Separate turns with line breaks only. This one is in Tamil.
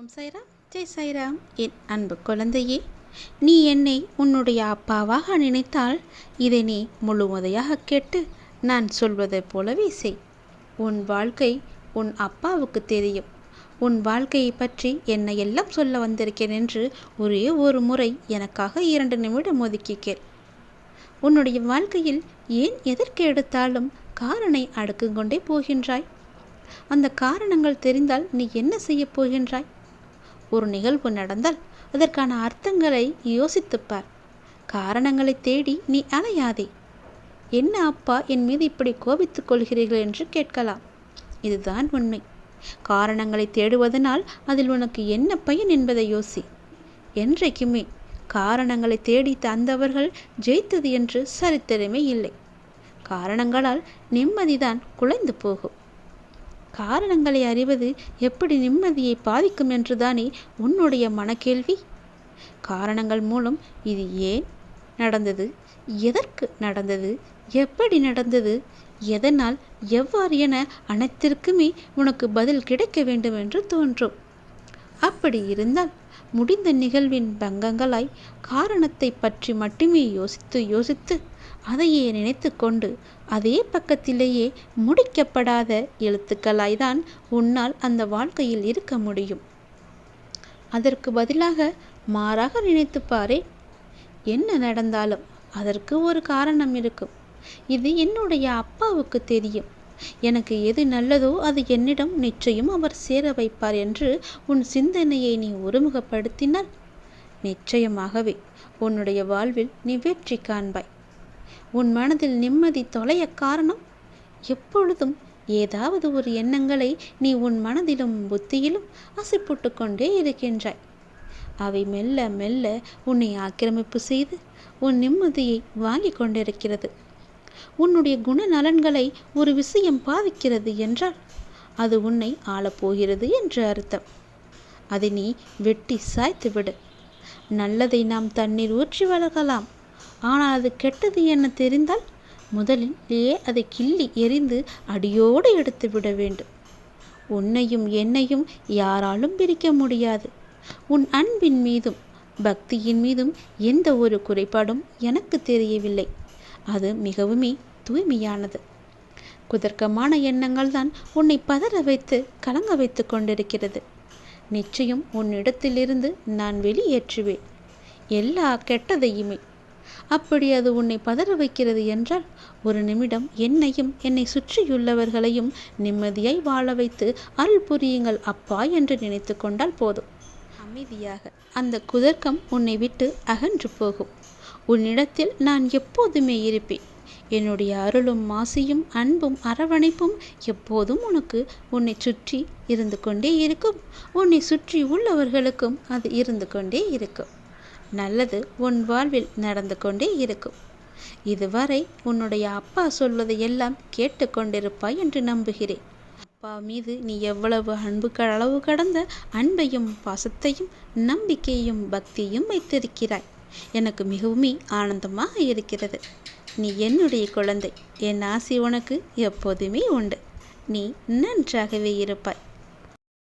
ஓம் சைராம். ஜெய் சைராம். என் அன்பு குழந்தையே நீ என்னை உன்னுடைய அப்பாவாக நினைத்தால் இதை நீ முழுவதையாக கேட்டு நான் சொல்வதைப் போலவே செய். உன் வாழ்க்கை உன் அப்பாவுக்கு தெரியும். உன் வாழ்க்கையை பற்றி என்னை எல்லாம் சொல்ல வந்திருக்கேன் என்று ஒரே ஒரு முறை எனக்காக இரண்டு நிமிடம் ஒதுக்கி கேள். உன்னுடைய வாழ்க்கையில் ஏன் எதற்கு எடுத்தாலும் காரனை அடுக்குங்கொண்டே போகின்றாய்? அந்த காரணங்கள் தெரிந்தால் நீ என்ன செய்யப் போகின்றாய்? ஒரு நிகழ்வு நடந்தால் அதற்கான அர்த்தங்களை யோசித்துப்பார். காரணங்களை தேடி நீ அலையாதே. என்ன அப்பா என் மீது இப்படி கோபித்துக் கொள்கிறீர்கள் என்று கேட்கலாம். இதுதான் உண்மை. காரணங்களை தேடுவதனால் அதில் உனக்கு என்ன பயன் என்பதை யோசி. என்றைக்குமே காரணங்களை தேடி தந்தவர்கள் ஜெயித்தது என்று சரித்திரமே இல்லை. காரணங்களால் நிம்மதிதான் குலைந்து போகும். காரணங்களை அறிவது எப்படி நிம்மதியை பாதிக்கும் என்றுதானே உன்னுடைய மனக்கேள்வி? காரணங்கள் மூலம் இது ஏன் நடந்தது? எதற்கு நடந்தது? எப்படி நடந்தது? எதனால் எவ்வாறு என அனைத்திற்குமே உனக்கு பதில் கிடைக்க வேண்டும் என்று தோன்றும். அப்படி இருந்தால் முடிந்த நிகழ்வின் பங்கங்களாய் காரணத்தை பற்றி மட்டுமே யோசித்து யோசித்து அதையே நினைத்து கொண்டு அதே பக்கத்திலேயே முடிக்கப்படாத எழுத்துக்களாய்தான் உன்னால் அந்த வாழ்க்கையில் இருக்க முடியும். அதற்கு பதிலாக மாறாக நினைத்து பாரே என்ன நடந்தாலும் அதற்கு ஒரு காரணம் இருக்கும். இது என்னுடைய அப்பாவுக்கு தெரியும். எனக்கு எது நல்லதோ அது என்னிடம் நிச்சயம் அவர் சேர வைப்பார் என்று உன் சிந்தனையை நீ ஒருமுகப்படுத்தினால் நிச்சயமாகவே உன்னுடைய வாழ்வில் நீ வெற்றி காண்பாய். உன் மனதில் நிம்மதி தொலைய காரணம்? எப்பொழுதும் ஏதாவது ஒரு எண்ணங்களை நீ உன் மனதிலும் புத்தியிலும் அசைப்புட்டு கொண்டே இருக்கின்றாய். அவை மெல்ல மெல்ல உன்னை ஆக்கிரமிப்பு செய்து உன் நிம்மதியை வாங்கி கொண்டிருக்கிறது. உன்னுடைய குணநலன்களை ஒரு விஷயம் பாதிக்கிறது என்றால் அது உன்னை ஆளப்போகிறது என்று அர்த்தம். அதை நீ வெட்டி சாய்த்து விடு நல்லதை நாம் தண்ணீர் ஊற்றி வளர்க்கலாம். ஆனால் அது கெட்டது என தெரிந்தால் முதலிலேயே அதை கிள்ளி எரிந்து அடியோடு எடுத்து விட வேண்டும். உன்னையும் என்னையும் யாராலும் பிரிக்க முடியாது. உன் அன்பின் மீதும் பக்தியின் மீதும் எந்த ஒரு குறைபாடும் எனக்கு தெரியவில்லை. அது மிகவுமே தூய்மையானது. குதர்க்கமான எண்ணங்கள் தான் உன்னை பதற வைத்து கலங்க வைத்து கொண்டிருக்கிறது. நிச்சயம் உன்னிடத்திலிருந்து நான் வெளியேற்றுவேன். எல்லா கெட்டதையுமே அப்படி அது உன்னை பதற வைக்கிறது என்றால் ஒரு நிமிடம் என்னையும் என்னை சுற்றியுள்ளவர்களையும் நிம்மதியாய் வாழ வைத்து அருள் புரியுங்கள் அப்பா என்று நினைத்து கொண்டால் போதும். அமைதியாக. அந்த குதர்க்கம் உன்னை விட்டு அகன்று போகும். உன்னிடத்தில் நான் எப்போதுமே இருப்பேன். என்னுடைய அருளும் மாசியும் அன்பும் அரவணைப்பும் எப்போதும் உனக்கு உன்னை சுற்றி இருந்து கொண்டே இருக்கும். உன்னை சுற்றி உள்ளவர்களுக்கும் அது இருந்து கொண்டே இருக்கும். நல்லது உன் வாழ்வில் நடந்து கொண்டே இருக்கும். இதுவரை உன்னுடைய அப்பா சொல்வதை எல்லாம் கேட்டுக்கொண்டிருப்பாய் என்று நம்புகிறேன். அப்பா மீது நீ எவ்வளவு அன்பு அளவு கடந்த அன்பையும் பாசத்தையும் நம்பிக்கையும் பக்தியும் வைத்திருக்கிறாய். எனக்கு மிகவும் ஆனந்தமாக இருக்கிறது. நீ என்னுடைய குழந்தை. என் ஆசி உனக்கு எப்போதுமே உண்டு. நீ நன்றாகவே இருப்பாய்.